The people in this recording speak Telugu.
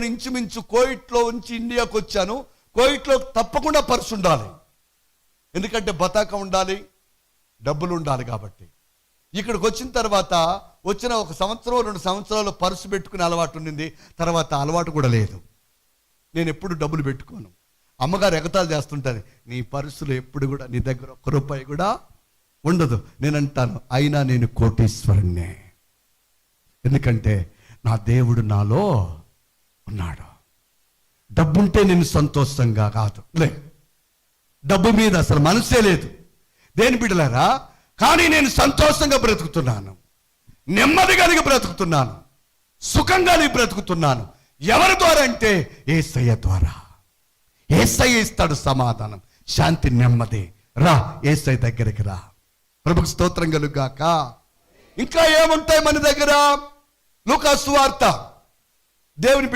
పెట్టుకొని ఇంచుమించు కోయిట్లో ఉంచి ఇండియాకి వచ్చాను. కోయిట్లో తప్పకుండా పర్సు ఉండాలి. ఎందుకంటే బతాక ఉండాలి డబ్బులు ఉండాలి కాబట్టి. ఇక్కడికి వచ్చిన తర్వాత వచ్చిన ఒక సంవత్సరం రెండు సంవత్సరాలు పర్సు పెట్టుకునే అలవాటు ఉండింది. తర్వాత అలవాటు కూడా లేదు. నేను ఎప్పుడు డబ్బులు పెట్టుకోను. అమ్మగారు ఎగతాలు చేస్తుంటారు నీ పర్సులు ఎప్పుడు కూడా నీ దగ్గర ఒక్క రూపాయి కూడా ఉండదు. నేను అంటాను అయినా నేను కోటీశ్వరుణ్ణే. ఎందుకంటే నా దేవుడు నాలో డబ్బుంటే నేను సంతోషంగా కాదు. లే. డబ్బు మీద అసలు మనసే లేదు. దేని బిడ్డలారా? కానీ నేను సంతోషంగా బ్రతుకుతున్నాను. నెమ్మది కలిగి బ్రతుకుతున్నాను. సుఖంగా నేను బ్రతుకుతున్నాను. ఎవరి ద్వారా అంటే ఏసయ్య ద్వారా. ఏసయ్య ఇస్తాడు సమాధానం. శాంతి నెమ్మది. రా ఏసై దగ్గరికి రా. ప్రభుకు స్తోత్రం కలుగాక. ఇంకా ఏముంటాయి మన దగ్గర? లూకా సువార్త దేవుని